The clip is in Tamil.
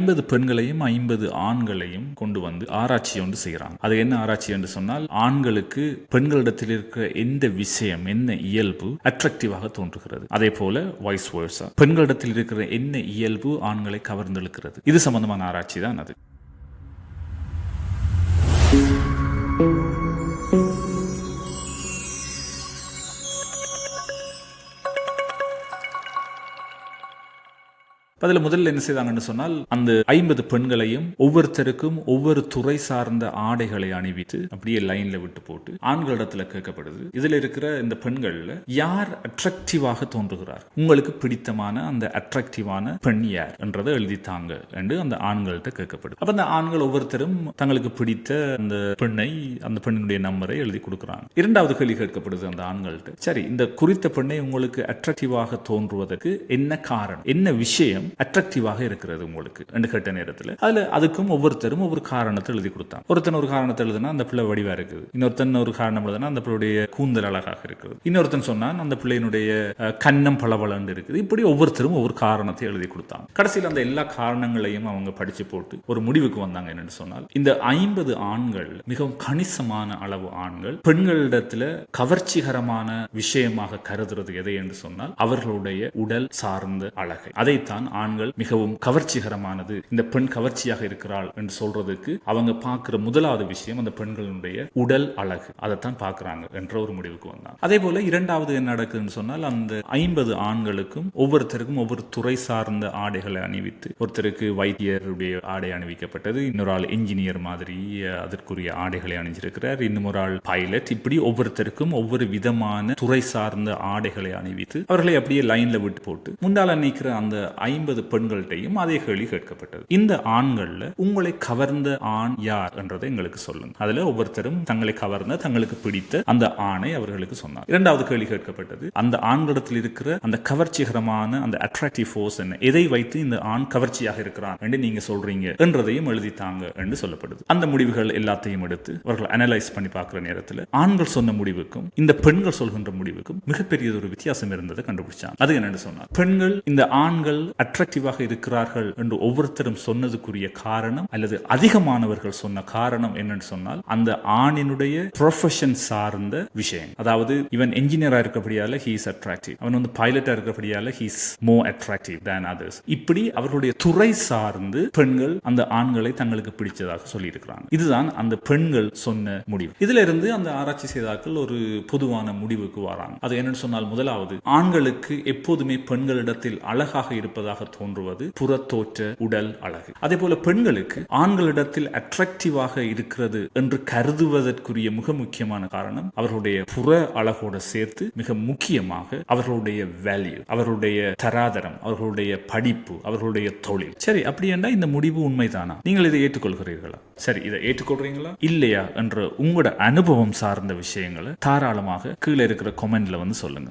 ஐம்பது பெண்களையும் ஐம்பது ஆண்களையும் கொண்டு வந்து ஆராய்ச்சி ஒன்று செய்கிறாங்க. அது என்ன ஆராய்ச்சி என்று சொன்னால் ஆண்களுக்கு பெண்களிடத்தில் இருக்கிற எந்த விஷயம் என்ன இயல்பு அட்ராக்டிவாக தோன்றுகிறது. அதே போல வாய்ஸ் வேர்ஸா பெண்களிடத்தில் இருக்கிற என்ன இயல்பு ஆண்களை கவர்ந்தெழுக்கிறது. இது சம்பந்தமான ஆராய்ச்சி தான் அது. அதில் முதல்ல என்ன செய்தாங்கன்னு சொன்னால் அந்த ஐம்பது பெண்களையும் ஒவ்வொருத்தருக்கும் ஒவ்வொரு துறை சார்ந்த ஆடைகளை அணிவித்து அப்படியே லைன்ல விட்டு போட்டு ஆண்களிடத்துல கேட்கப்படுது. இதுல இருக்கிற இந்த பெண்கள்ல யார் அட்ராக்டிவாக தோன்றுகிறார்? உங்களுக்கு பிடித்தமான அந்த அட்ராக்டிவான பெண் யார் என்றதை எழுதித்தாங்க என்று அந்த ஆண்கள்கிட்ட கேட்கப்படுது. அப்ப அந்த ஆண்கள் ஒவ்வொருத்தரும் தங்களுக்கு பிடித்த அந்த பெண்ணை அந்த பெண்ணுடைய நம்பரை எழுதி கொடுக்குறாங்க. இரண்டாவது கேள்வி கேட்கப்படுது அந்த ஆண்கள்கிட்ட. சரி இந்த குறித்த பெண்ணை உங்களுக்கு அட்ராக்டிவாக தோன்றுவதற்கு என்ன காரணம்? என்ன விஷயம்? அட்ராக்டிவாக இருக்கிறது உங்களுக்கு. ரெண்டு கேட்ட நேரத்தில். அதில் அதுக்கும் ஒவ்வொருத்தரும் ஒவ்வொரு காரணத்தை எழுதி கொடுத்தான். ஒருத்தன் ஒரு காரணத்தை எழுதுனா அந்த பிள்ளை வடிவா இருக்குது. இன்னொருத்தன் ஒரு காரணம் எழுதுனா அந்த பிள்ளையுடைய கூந்தல் அழகாக இருக்குது. இன்னொருத்தன் சொன்னான் அந்த பிள்ளையினுடைய கன்னம் பளபளன்னு இருக்குது. இப்படி ஒவ்வொருத்தரும் ஒவ்வொரு காரணத்தை எழுதி கொடுத்தாங்க கடைசியில் அந்த எல்லா காரணங்களையும் அவங்க படிச்சு போட்டு ஒரு முடிவுக்கு வந்தாங்க என்னன்னு சொன்னால் இந்த ஐம்பது ஆண்கள் மிகவும் கணிசமான அளவு ஆண்கள் பெண்களிடத்துல கவர்ச்சிகரமான விஷயமாக கருதுறது எதை என்று சொன்னால் அவர்களுடைய உடல் சார்ந்த அழகை. அதைத்தான் ஆண்கள் மிகவும் கவர்ச்சிகரமானது. இந்த பெண் கவர்ச்சியாக இருக்கிறாள் என்று சொல்றதுக்கு அவங்க பார்க்கிற முதலாவது விஷயம் அந்த பெண்களுடைய உடல் அழகு. அதைத்தான் பார்க்கறாங்க என்ற ஒரு முடிவுக்கு வந்தாங்க அதே போல இரண்டாவது என்ன நடக்குதுன்னு சொன்னால் அந்த ஐம்பது ஆண்களுக்கும் ஒவ்வொருத்தருக்கும் ஒவ்வொரு துறை சார்ந்த ஆடைகளை அணிவித்து ஒருத்தருக்கு வைத்தியருடைய ஆடை அணிவிக்கப்பட்டது. இன்னொரு ஆள் இன்ஜினியர் மாதிரி அதற்குரிய ஆடைகளை அணிஞ்சிருக்கிறார். இன்னும் ஒரு ஆள் பைலட் இப்படி ஒவ்வொருத்தருக்கும் ஒவ்வொரு விதமான துறை சார்ந்த ஆடைகளை அணிவித்து அவர்களை அப்படியே லைன்ல விட்டு போட்டு முன்னால் நிற்கிற அந்த ஐம்பது பெண்கள்கிட்டையும் அதே கேள்வி கேட்கப்பட்டது. இந்த ஆண்கள்ல உங்களை கவர்ந்த ஆண் யார் என்றதை எங்களுக்கு சொல்லுங்க. அதுல ஒவ்வொருத்தரும் தங்களை கவர்ந்த தங்களுக்கு பிடித்த அந்த ஆணை அவர்களுக்கு சொன்னார். இரண்டாவது கேள்வி கேட்கப்பட்டது அந்த ஆண்களிடத்தில் இருக்கிற அந்த கவர்ச்சிகரமான அந்த அட்ராக்டிவ் ஃபோர்ஸ் என்ன? எதை வைத்து இந்த ஆண் கவர்ச்சியாக இருக்கிறான் என்று நீங்க சொல்றீங்க என்றதையும் எழுதித்தாங்க என்று சொல்லப்படுது. அந்த முடிவுகள் எல்லாத்தையும் எடுத்து அவர்கள் அனலைஸ் பண்ணி பார்க்கிற நேரத்தில் ஆண்கள் சொன்ன முடிவுக்கும் இந்த பெண்கள் சொல்கின்ற முடிவுக்கும் மிகப்பெரிய ஒரு வித்தியாசம் இருந்ததை கண்டுபிடிச்சாங்க. அது என்னன்னு சொன்னார். பெண்கள் இந்த ஆண்கள் அட்ராக்டிவாக இருக்கிறார்கள் என்று ஒவ்வொருத்தரும் சொன்னதுக்குரிய காரணம் அல்லது அதிகமானவர்கள் சொன்ன காரணம் என்னன்னு சொன்னால் அந்த ஆணினுடைய ப்ரொஃபஷன் சார்ந்த விஷயம் அதாவது இவன் என்ஜினியரா இருக்கபடியால ஹீஸ் அட்ராக்டிவ் அவன் வந்து பைலட்டா இருக்கபடியால he's more attractive than others இப்படி அவர்களுடைய துறை சார்ந்து பெண்கள் அந்த ஆண்களை தங்களுக்கு பிடிச்சதாக சொல்லி இருக்கிறாங்க இதுதான் அந்த பெண்கள் சொன்ன முடிவு. இதுல இருந்து அந்த ஆராய்ச்சி செய்தாக்கள் ஒரு பொதுவான முடிவுக்கு வராங்க. அது என்னன்னு சொன்னால் முதலாவது ஆண்களுக்கு எப்போதுமே பெண்களிடத்தில் அழகாக இருப்பதாக தோன்றுவது புறத்தோற்ற உடல் அழகு. அதே போல பெண்களுக்கு ஆண்களிடத்தில் அட்ராக்டிவாக இருக்கிறது என்று கருதுவதற்குரிய மிக முக்கியமான காரணம் அவர்களுடைய புற அழகோட சேர்த்து மிக முக்கியமாக அவர்களுடைய வேல்யூ அவர்களுடைய தராதரம் அவர்களுடைய படிப்பு அவர்களுடைய தொழில். சரி அப்படி என்றால் இந்த முடிவு உண்மைதானா? நீங்கள் இதை ஏற்றுக்கொள்கிறீர்களா? சரி இதை ஏற்றுக்கொள்றீங்களா? இல்லையா? என்ற உங்களோட அனுபவம் சார்ந்த விஷயங்களை தாராளமாக கீழே இருக்கிற கொமெண்ட்ல வந்து சொல்லுங்க.